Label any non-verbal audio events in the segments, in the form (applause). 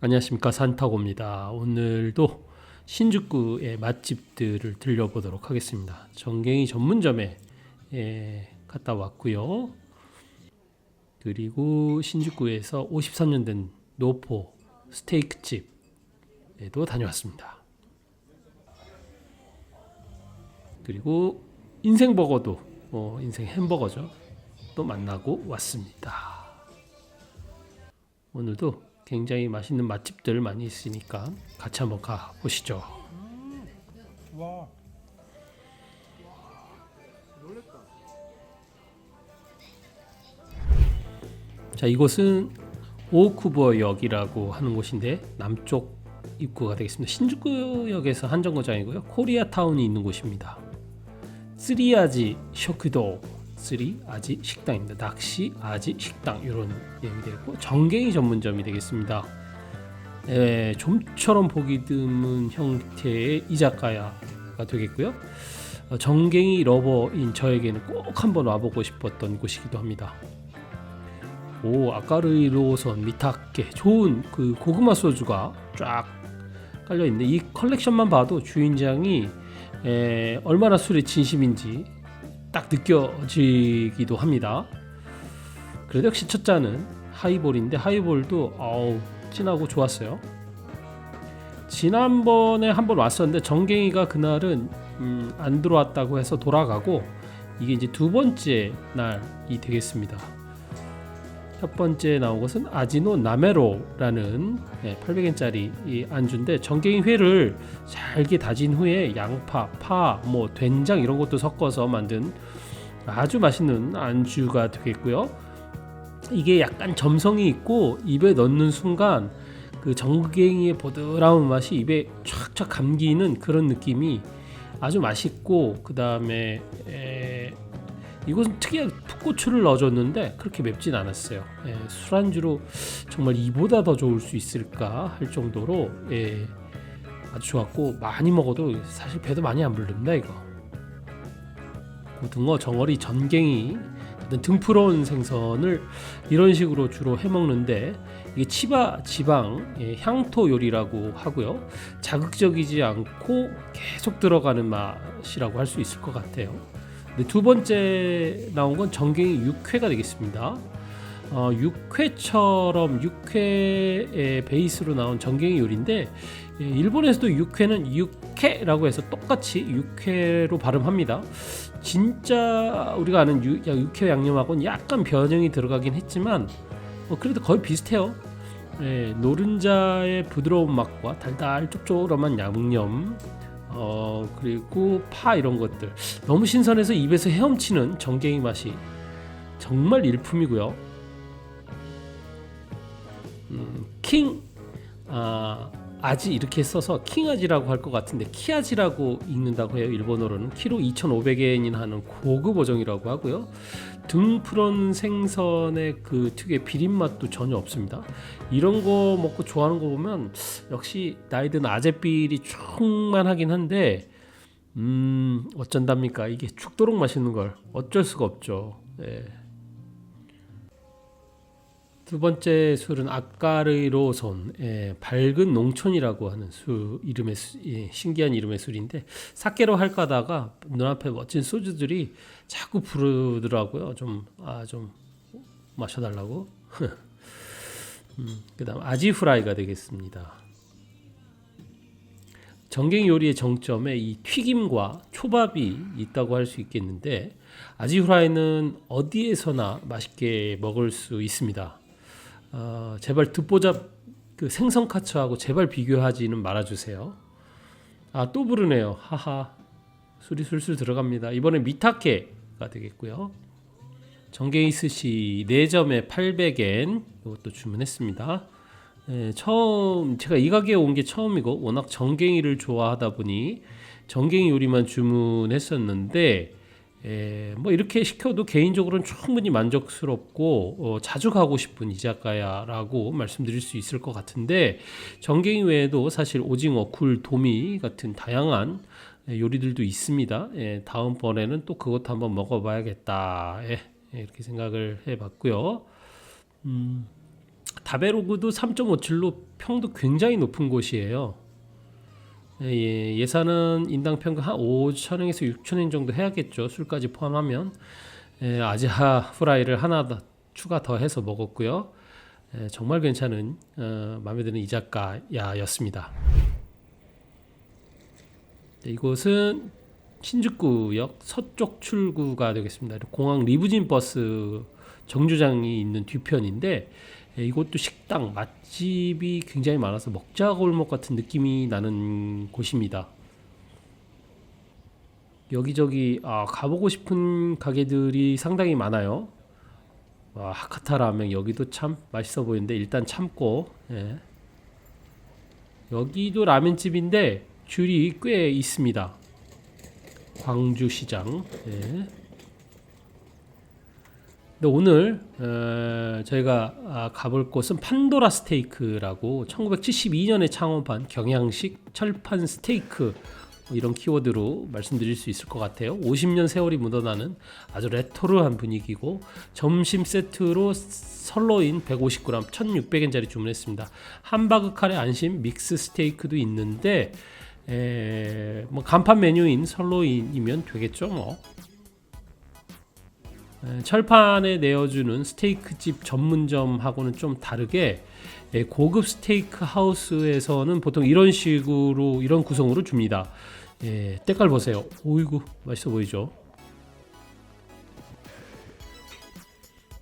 안녕하십니까 산타고입니다. 오늘도 신주쿠의 맛집들을 들려보도록 하겠습니다. 정갱이 전문점에 예, 갔다 왔고요. 그리고 신주쿠에서 53년 된 노포 스테이크 집에도 다녀왔습니다. 그리고 인생 버거도 어, 인생 햄버거죠. 또 만나고 왔습니다. 오늘도 굉장히 맛있는 맛집들 많이 있으니까 같이 한번 가 보시죠. 와. 자, 이곳은 오쿠버역이라고 하는 곳인데 남쪽 입구가 되겠습니다. 신주쿠역에서 한 정거장이고요. 코리아타운이 있는 곳입니다. 쓰리아지 쇼크도 쓰리 아지 식당입니다. 낚시 아지 식당 이런 내용이 되고 정갱이 전문점이 되겠습니다. 예, 좀처럼 보기 드문 형태의 이자카야가 되겠고요. 어, 정갱이 러버인 저에게는 꼭 한번 와보고 싶었던 곳이기도 합니다. 오 아까르이로선 미타케 좋은 그 고구마 소주가 쫙 깔려 있는데 이 컬렉션만 봐도 주인장이 에, 얼마나 술에 진심인지 딱 느껴지기도 합니다. 그래도 역시 첫 잔은 하이볼인데 하이볼도 어우 진하고 좋았어요. 지난번에 한 번 왔었는데 정갱이가 그날은 음, 안 들어왔다고 해서 돌아가고 이게 이제 두 번째 날이 되겠습니다. 첫 번째 나온 것은 아지노 나메로라는 800엔짜리 이 안주인데 정갱이 회를 잘게 다진 후에 양파, 파, 뭐 된장 이런 것도 섞어서 만든 아주 맛있는 안주가 되겠고요. 이게 약간 점성이 있고 입에 넣는 순간 그 정갱이의 보드라운 맛이 입에 촥촥 감기는 그런 느낌이 아주 맛있고 그 다음에 이곳은 특이하게 풋고추를 넣어줬는데 그렇게 맵진 않았어요. 예, 술안주로 정말 이보다 더 좋을 수 있을까 할 정도로 예, 아주 좋았고 많이 먹어도 사실 배도 많이 안 부릅니다 이거. 고등어, 정어리, 전갱이 등푸러운 생선을 이런 식으로 주로 해 먹는데 이게 치바 지방 예, 향토 요리라고 하고요. 자극적이지 않고 계속 들어가는 맛이라고 할 수 있을 것 같아요. 네, 두 번째 나온 건 정갱이 육회가 되겠습니다. 어, 육회처럼 육회의 베이스로 나온 정갱이 요리인데 예, 일본에서도 육회는 육회라고 해서 똑같이 육회로 발음합니다. 진짜 우리가 아는 유, 육회 양념하고는 약간 변형이 들어가긴 했지만 어, 그래도 거의 비슷해요. 예, 노른자의 부드러운 맛과 달달 쪽쪽한 양념 어 그리고 파 이런 것들 너무 신선해서 입에서 헤엄치는 정갱이 맛이 정말 일품이고요. 음, 킹 아, 아지 이렇게 써서 킹아지라고 할 것 같은데 키아지라고 읽는다고 해요. 일본어로는 키로 2,500엔이나 하는 고급 어종이라고 하고요. 등푸른 생선의 그 특유의 비린 맛도 전혀 없습니다. 이런 거 먹고 좋아하는 거 보면 역시 나이든 아재삘이 충만하긴 한데 음 어쩐답니까 이게 죽도록 맛있는 걸 어쩔 수가 없죠. 예. 두 번째 술은 아까르로 손 예, 밝은 농촌이라고 하는 술 이름의 수, 예, 신기한 이름의 술인데 사케로 할까 하다가 눈앞에 멋진 소주들이 자꾸 부르더라고요. 좀아좀 마셔달라고. (laughs) 음, 그다음 아지프라이가 되겠습니다. 정갱 요리의 정점에 이 튀김과 초밥이 있다고 할 수 있겠는데 아지프라이는 어디에서나 맛있게 먹을 수 있습니다. 어, 제발 듣보잡 그 생선 카츠하고 제발 비교하지는 말아주세요. 아 또 부르네요. 하하. 술이 술술 들어갑니다. 이번에 미타케가 되겠고요. 정갱이 스시 4점에 800엔 이것도 주문했습니다. 예, 처음 제가 이 가게에 온 게 처음이고 워낙 정갱이를 좋아하다 보니 정갱이 요리만 주문했었는데 에, 뭐 이렇게 시켜도 개인적으로는 충분히 만족스럽고 어, 자주 가고 싶은 이자카야라고 말씀드릴 수 있을 것 같은데 정갱이 외에도 사실 오징어, 굴, 도미 같은 다양한 요리들도 있습니다. 예, 다음번에는 또 그것도 한번 먹어봐야겠다. 예, 이렇게 생각을 해봤고요. 음, 다베로그도 3.57로 평도 굉장히 높은 곳이에요. 예, 예산은 인당 평균 한 5천원에서 6천원 정도 해야겠죠. 술까지 포함하면 예, 아지하 후라이를 하나 더 추가 더 해서 먹었고요. 예, 정말 괜찮은 어, 마음에 드는 이자카야였습니다. 네, 이곳은 신주쿠역 서쪽 출구가 되겠습니다. 공항 리무진 버스 정류장이 있는 뒤편인데 예, 이곳도 식당 맛집이 굉장히 많아서 먹자 골목 같은 느낌이 나는 곳입니다. 여기저기 아, 가보고 싶은 가게들이 상당히 많아요. 와, 하카타 라면 여기도 참 맛있어 보이는데 일단 참고 예. 여기도 라면집인데 줄이 꽤 있습니다. 광주시장. 예. 근데 오늘 어, 저희가 아, 가볼 곳은 판도라 스테이크라고 1972년에 창업한 경양식 철판 스테이크 뭐 이런 키워드로 말씀드릴 수 있을 것 같아요. 50년 세월이 묻어나는 아주 레토르한 분위기고 점심 세트로 설로인 150g 1,600엔짜리 주문했습니다. 함바그 카레 안심 믹스 스테이크도 있는데 에, 뭐 간판 메뉴인 설로인이면 되겠죠 뭐. 에, 철판에 내어주는 스테이크집 전문점하고는 좀 다르게 에, 고급 스테이크 하우스에서는 보통 이런 식으로 이런 구성으로 줍니다. 예, 때깔 보세요. 오이구 맛있어 보이죠?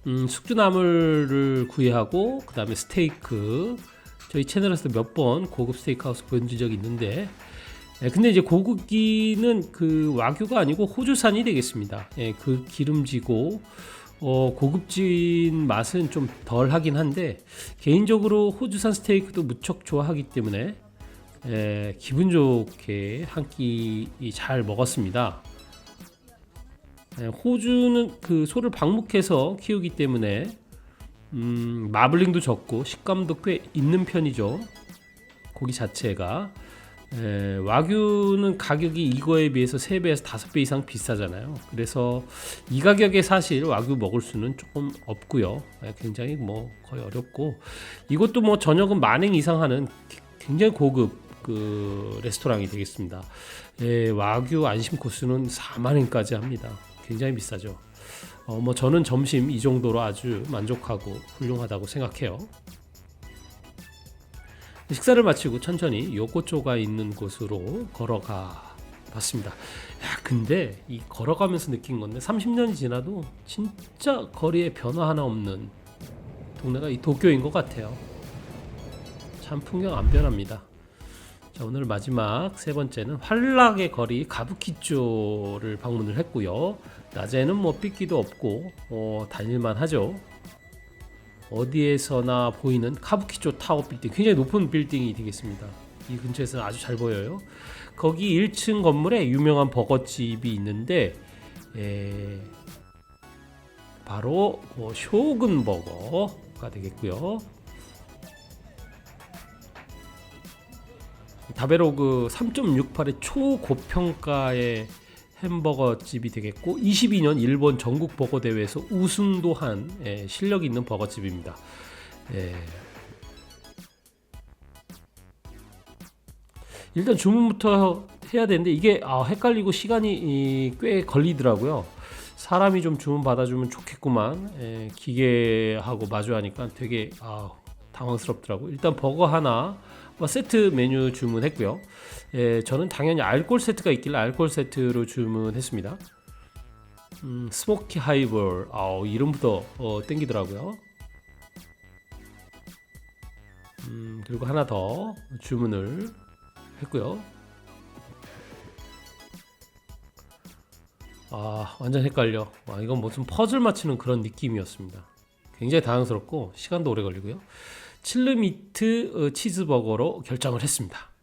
음, 숙주나물을 구이하고 그 다음에 스테이크 저희 채널에서 몇 번 고급 스테이크하우스 보여준 적이 있는데 예, 근데 이제 고급기는 그 와규가 아니고 호주산이 되겠습니다. 예, 그 기름지고 어, 고급진 맛은 좀 덜 하긴 한데 개인적으로 호주산 스테이크도 무척 좋아하기 때문에 예, 기분 좋게 한 끼 잘 먹었습니다. 예, 호주는 그 소를 방목해서 키우기 때문에 음, 마블링도 적고 식감도 꽤 있는 편이죠. 고기 자체가 에, 와규는 가격이 이거에 비해서 3배에서 5배 이상 비싸잖아요. 그래서 이 가격에 사실 와규 먹을 수는 조금 없고요. 에, 굉장히 뭐 거의 어렵고 이것도 뭐 저녁은 만행 이상 하는 기- 굉장히 고급 그 레스토랑이 되겠습니다. 에, 와규 안심 코스는 4만 엔까지 합니다. 굉장히 비싸죠. 어, 뭐 저는 점심 이 정도로 아주 만족하고 훌륭하다고 생각해요. 식사를 마치고 천천히 요코초가 있는 곳으로 걸어가 봤습니다. 야, 근데 이 걸어가면서 느낀 건데 30년이 지나도 진짜 거리에 변화 하나 없는 동네가 이 도쿄인 것 같아요. 참 풍경 안 변합니다. 자, 오늘 마지막 세 번째는 환락의 거리 가부키초를 방문을 했고요. 낮에는 뭐 삐끼도 없고 어, 다닐만 하죠. 어디에서나 보이는 카부키조 타워 빌딩 굉장히 높은 빌딩이 되겠습니다. 이 근처에서 아주 잘 보여요. 거기 1층 건물에 유명한 버거집이 있는데 에, 바로 어, 쇼군 버거가 되겠고요. 다베로그 3.68의 초고평가의 햄버거 집이 되겠고 22년 일본 전국 버거 대회에서 우승도 한 예, 실력 있는 버거 집입니다. 예. 일단 주문부터 해야 되는데 이게 아, 헷갈리고 시간이 이, 꽤 걸리더라고요. 사람이 좀 주문 받아주면 좋겠구만. 예, 기계하고 마주하니까 되게 아, 당황스럽더라고. 일단 버거 하나 뭐 세트 메뉴 주문했고요. 예, 저는 당연히 알콜 세트가 있길래 알콜 세트로 주문했습니다. 음, 스모키 하이볼, 아우 이름부터 어, 땡기더라고요. 음, 그리고 하나 더 주문을 했고요. 아, 완전 헷갈려. 와, 이건 무슨 퍼즐 맞추는 그런 느낌이었습니다. 굉장히 당황스럽고 시간도 오래 걸리고요. 칠르미트 어, 치즈버거로 결정을 했습니다.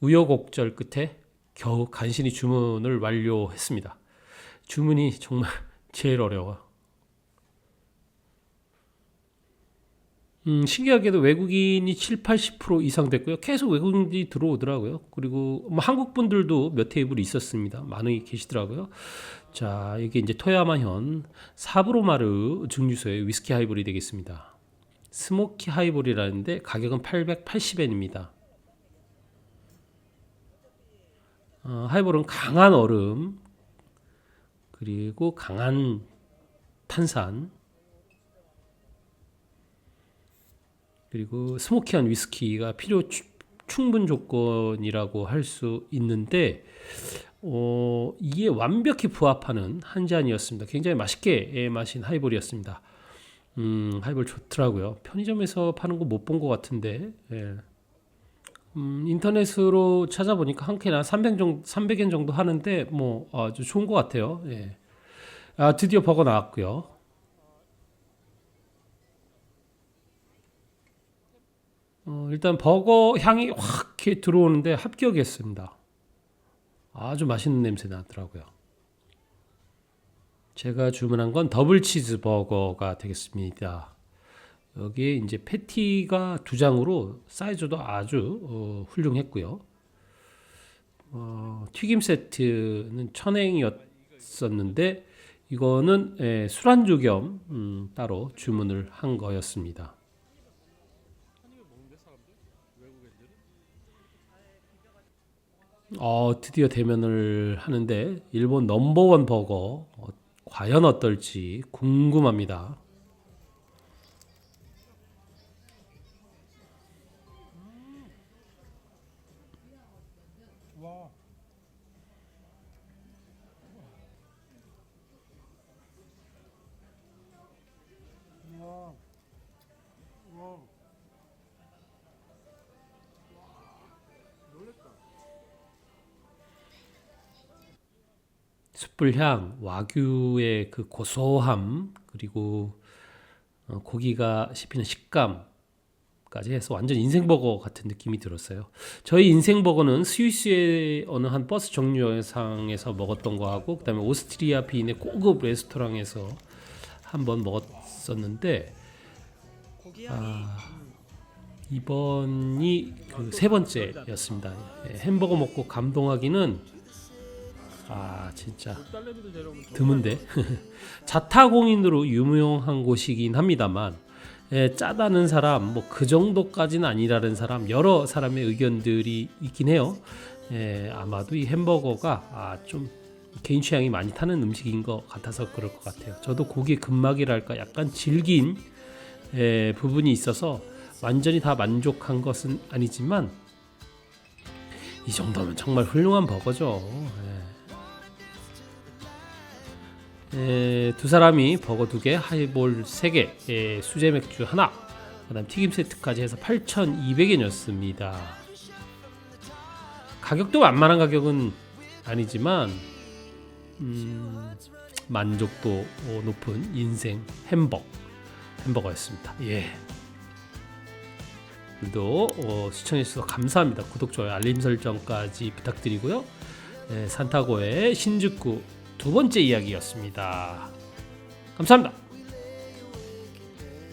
우여곡절 끝에 겨우 간신히 주문을 완료했습니다. 주문이 정말 (laughs) 제일 어려워. 음, 신기하게도 외국인이 7, 80% 이상 됐고요. 계속 외국인들이 들어오더라고요. 그리고 뭐 한국 분들도 몇 테이블 있었습니다. 많이 계시더라고요. 자, 이게 이제 토야마현 사브로마르 증류소의 위스키 하이볼이 되겠습니다. 스모키 하이볼이라는데 가격은 880엔입니다. 어, 하이볼은 강한 얼음 그리고 강한 탄산 그리고 스모키한 위스키가 필요 추- 충분 조건이라고 할 수 있는데 어, 이에 완벽히 부합하는 한 잔이었습니다. 굉장히 맛있게 예, 마신 하이볼이었습니다. 음, 하이볼 좋더라고요. 편의점에서 파는 거 못 본 것 같은데 예. 음, 인터넷으로 찾아보니까 한 캔 한 300 정도, 300엔 정도 하는데 뭐 아주 좋은 것 같아요. 예. 아, 드디어 버거 나왔고요. 어, 일단 버거 향이 확 들어오는데 합격했습니다. 아주 맛있는 냄새 나더라고요. 제가 주문한 건 더블 치즈 버거가 되겠습니다. 여기에 이제 패티가 두 장으로 사이즈도 아주 어, 훌륭했고요. 어, 튀김 세트는 천행이었었는데 이거는 예, 술안주 겸 음, 따로 주문을 한 거였습니다. 어, 드디어 대면을 하는데 일본 넘버원 버거 어, 과연 어떨지 궁금합니다. 숯불향, 와규의 그 고소함 그리고 어, 고기가 씹히는 식감까지 해서 완전 인생버거 같은 느낌이 들었어요. 저희 인생버거는 스위스의 어느 한 버스 정류장에서 먹었던 거하고 그다음에 오스트리아 비인의 고급 레스토랑에서 한번 먹었었는데 아, 이번이 그 세 번째였습니다. 예, 햄버거 먹고 감동하기는 아 진짜 드문데 (laughs) 자타공인으로 유명한 곳이긴 합니다만 예, 짜다는 사람 뭐 그 정도까지는 아니라는 사람 여러 사람의 의견들이 있긴 해요. 예, 아마도 이 햄버거가 아, 좀 개인 취향이 많이 타는 음식인 것 같아서 그럴 것 같아요. 저도 고기 근막이랄까 약간 질긴 예, 부분이 있어서 완전히 다 만족한 것은 아니지만 이 정도면 정말 훌륭한 버거죠. 예. 에, 두 사람이 버거 두 개, 하이볼 세 개, 에, 수제 맥주 하나, 그다음 튀김 세트까지 해서 8,200엔이었습니다. 가격도 만만한 가격은 아니지만 음, 만족도 높은 인생 햄버거 햄버거였습니다. 예. 오늘도 어, 시청해 주셔서 감사합니다. 구독, 좋아요, 알림 설정까지 부탁드리고요. 예, 산타고의 신주쿠 두 번째 이야기였습니다. 감사합니다.